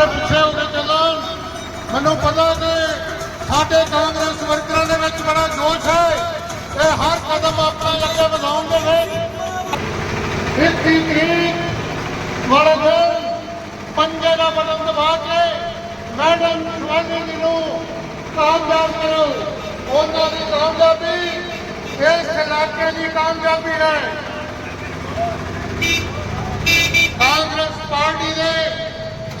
ਮੇਰੇ ਪਿੱਛੇ ਹੋ ਕੇ ਚੱਲਣ ਮੈਨੂੰ ਪਤਾ ਕਿ ਸਾਡੇ ਕਾਂਗਰਸ ਵਰਕਰਾਂ ਦੇ ਵਿੱਚ ਬੜਾ ਜੋਸ਼ ਹੈ। ਇਹ ਹਰ ਕਦਮ ਆਪਣਾ ਲੱਗੇ ਵਧਾਉਂਦੇ ਨੇ ਇੱਕੀ ਤਰੀਕ ਵਾਲੇ ਪੰਜੇ ਦਾ ਬਟਨ ਦਬਾ ਕੇ ਮੈਡਮ ਸ਼ਿਵਾਨੀ ਜੀ ਨੂੰ ਕਾਮਯਾਬ ਕਰੋ। ਉਹਨਾਂ ਦੀ ਕਾਮਯਾਬੀ ਇਸ ਇਲਾਕੇ ਦੀ ਕਾਮਯਾਬੀ ਹੈ। ਕਾਂਗਰਸ ਪਾਰਟੀ ਦੇ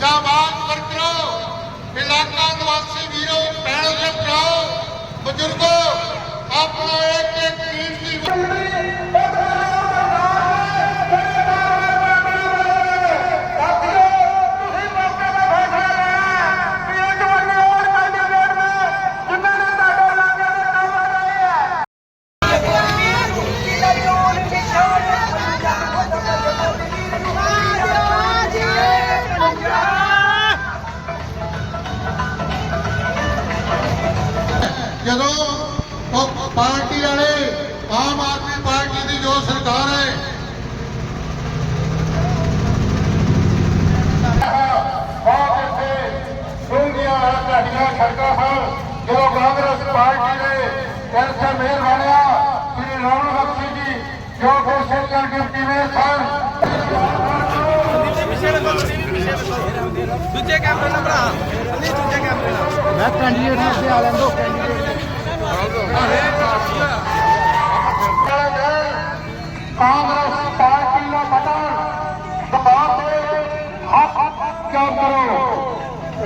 ਜਾਬਾਜ਼ ਵਰਕਰੋ ਇਲਾਕਾ ਨਿਵਾਸੀ ਵੀਰੋ ਭੈਣੋ ਤੇ ਭਰਾਓ ਬਜ਼ੁਰਗੋ ਆਪਣਾ ਇੱਕ ਜਦੋਂ ਉਹ ਪਾਰਟੀ ਵਾਲੇ ਆਮ ਆਦਮੀ ਪਾਰਟੀ ਦੀ ਜੋ ਸਰਕਾਰ ਹੈ। ਬਹੁਤ ਇੱਥੇ ਡੂੰਘੀਆਂ ਘਾਟੀਆਂ ਸੜਕਾਂ ਹਨ। ਜਦੋਂ ਕਾਂਗਰਸ ਪਾਰਟੀ ਦੇ ਕੈਂਸਰ ਮੇਲ ਬਣਿਆ ਸ੍ਰੀ ਰਾਮ ਬਖਸ਼ੀ ਜੀ ਜੋ ਮੇਅਰ ਸਨ। ਦੂਜੇ ਕੈਮਰੇ ਨਾਲ ਭਰਾ। ਨਹੀਂ ਦੂਜੇ ਕੈਮਰੇ ਨਾਲ। ਮੈਂ ਕੈਂਡੀਡੇਟ ਨੂੰ ਤੇ ਆ ਲੈਂਦੋ ਕੈਂਡੀਡੇਟ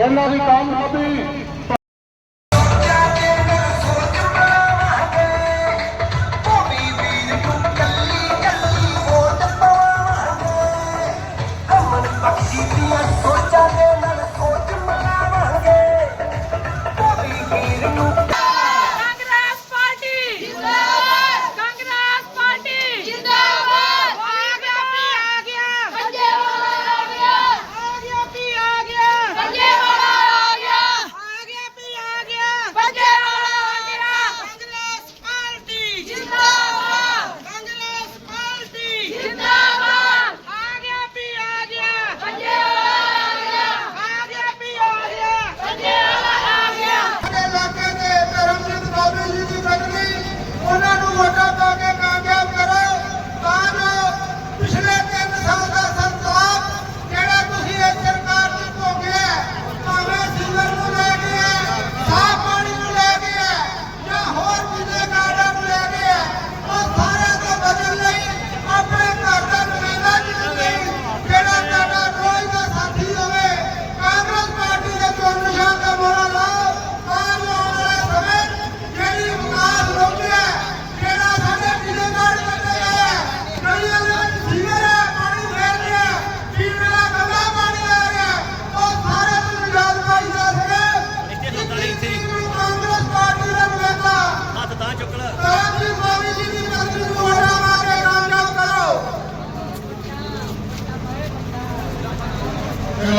ਇਹਨਾਂ ਦੀ ਕਾਮਯਾਬੀ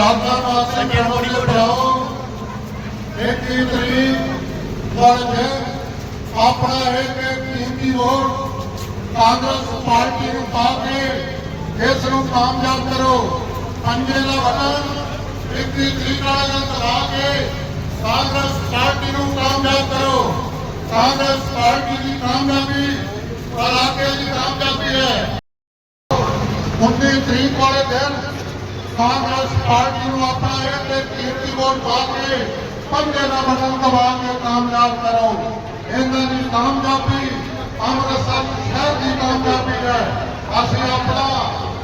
ਇਲਾਕਾ ਵਾਸਤੇ ਮੇਮੋਰੀ ਬਣਾਓ ਇੱਕ ਹੀ ਤਰੀਕ ਵਾਲੇ ਦਿਨ ਆਪਣਾ ਇੱਕ ਕੀਮਤੀ ਵੋਟ ਕਾਂਗਰਸ ਪਾਰਟੀ ਨੂੰ ਪਾ ਕੇ ਇਸ ਨੂੰ ਕਾਮਯਾਬ ਕਰੋ। ਪੰਜੇ ਦਾ ਬਟਨ ਇੱਕ ਹੀ ਤਰੀਕ ਵਾਲੇ ਦਿਨ ਕੇ ਕਾਂਗਰਸ ਪਾਰਟੀ ਨੂੰ ਕਾਮਯਾਬ ਕਰੋ। ਕਾਂਗਰਸ ਪਾਰਟੀ ਦੀ ਕਾਮਯਾਬੀ ਇਲਾਕੇ ਦੀ ਕਾਮਯਾਬੀ ਹੈ। 19 ਤਰੀਕ ਵਾਲੇ ਦਿਨ ਕਾਂਗਰਸ ਪਾਰਟੀ ਨੂੰ ਆਪਣਾ ਇੱਕ ਇੱਕ ਕੀਮਤੀ ਵੋਟ ਪਾ ਕੇ ਪੰਜੇ ਦਾ ਬਟਨ ਦਬਾ ਕੇ ਕਾਮਯਾਬ ਕਰੋ ਇਹਨਾਂ ਦੀ ਕਾਮਯਾਬੀ ਅੰਮ੍ਰਿਤਸਰ ਸ਼ਹਿਰ ਦੀ ਕਾਮਯਾਬੀ ਹੈ ਅਸੀਂ ਆਪਣਾ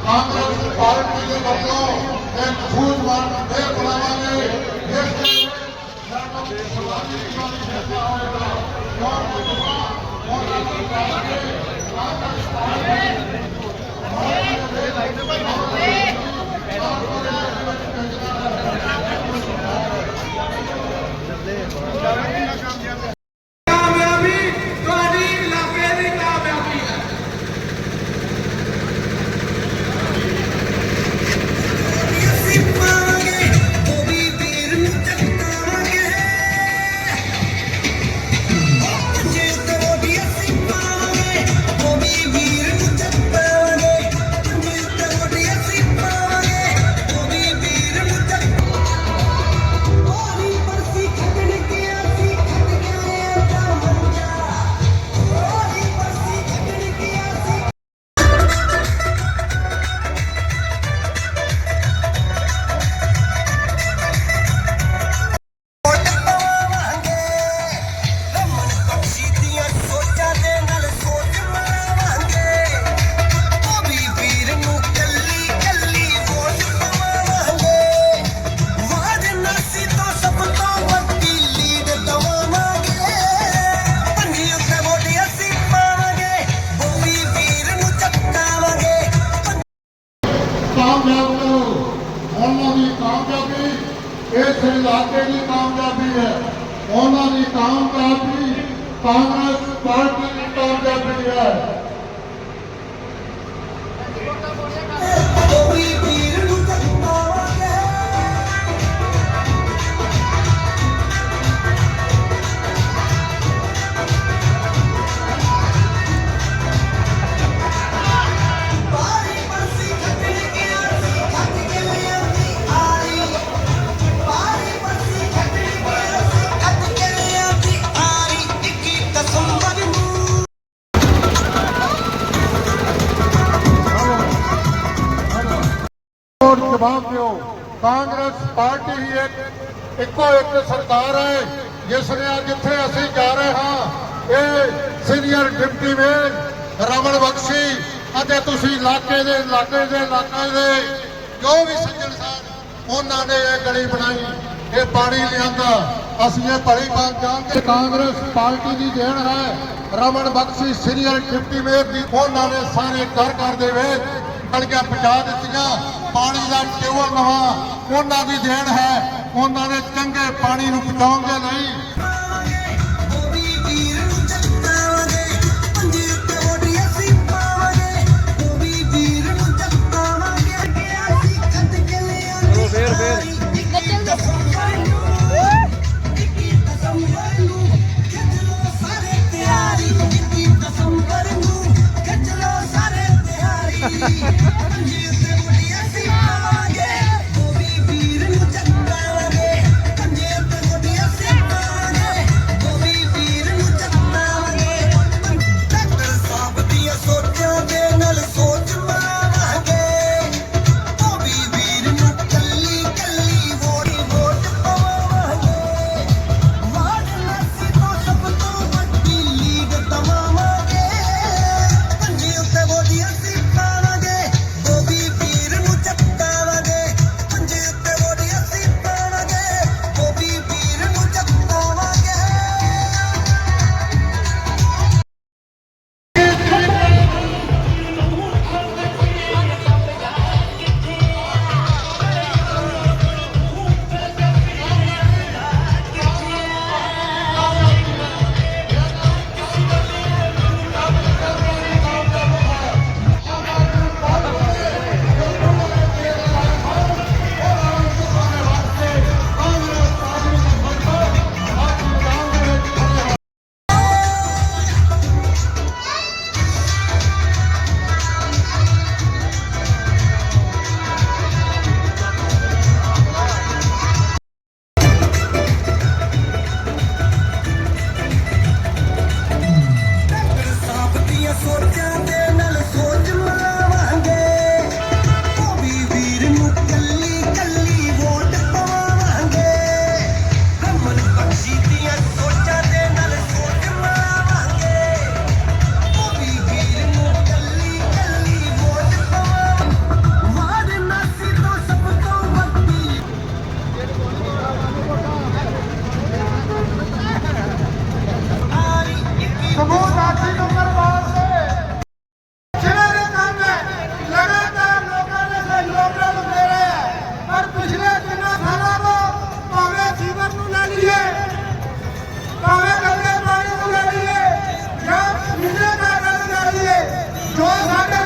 ਕਾਂਗਰਸ ਪਾਰਟੀ ਦੇ ਵੱਲੋਂ ਇੱਕ ਸੂਝਵਾਨ ਦੇ ਬਣਾਵਾਂਗੇ ਇਸ ਦੇ ਵਿੱਚ ਸਾਡਾ ਸਵਾਲੀ ਵਾਲੀ ਫੈਸਲਾ ਹੋਵੇਗਾ ਕਿਉਂਕਿ ਦੁਆ ਉਹਨਾਂ ਦੀ party Congress party Thank you. ਇਸ ਇਲਾਕੇ ਦੀ ਕਾਮਯਾਬੀ ਹੈ। ਉਹਨਾਂ ਦੀ ਕਾਮਯਾਬੀ ਕਾਂਗਰਸ ਪਾਰਟੀ ਦੀ ਕਾਮਯਾਬੀ ਹੈ। ਵੋਟ ਜਵਾਬ ਦਿਓ। ਕਾਂਗਰਸ ਪਾਰਟੀ ਹੀ ਇੱਕ, ਇੱਕੋ ਇੱਕ ਸਰਕਾਰ ਹੈ, ਜਿਸ ਨੇ ਅੱਜ ਜਿੱਥੇ ਅਸੀਂ ਜਾ ਰਹੇ ਹਾਂ। ਇਹ senior deputy mayor Raman Bakshi ਅਤੇ ਤੁਸੀਂ ਇਲਾਕੇ ਦੇ ਇਲਾਕੇ ਦੇ ਇਲਾਕੇ ਦੇ ਜੋ ਵੀ ਸੱਜਣ ਸਨ ਉਹਨਾਂ ਨੇ ਇਹ ਗਲੀ ਬਣਾਈ, ਇਹ ਪਾਣੀ ਲਿਆਂਦਾ। ਅਸੀਂ ਇਹ ਭਲੀ ਬਾਤ ਜਾਣਦੇ ਕਾਂਗਰਸ ਪਾਰਟੀ ਦੀ ਦੇਣ ਹੈ, Raman Bakshi senior deputy mayor ਦੀ। ਉਹਨਾਂ ਨੇ ਸਾਰੇ ਘਰ ਘਰ ਦੇ ਵਿੱਚ ਗਲੀਆਂ ਪਹੁੰਚਾ ਦਿੱਤੀਆਂ। ਪਾਣੀ ਦਾ ਟਿਊਬਲ ਨਵਾਂ ਉਹਨਾਂ ਦੀ ਦੇਣ ਹੈ, ਉਹਨਾਂ ਨੇ ਚੰਗੇ ਪਾਣੀ ਨੂੰ ਪਹੁੰਚਾਉਣ ਨਹੀਂ ਕਿੰਨੇ ਪੈਸੇ ਦੇ ਜੋ ਸਾਡੇ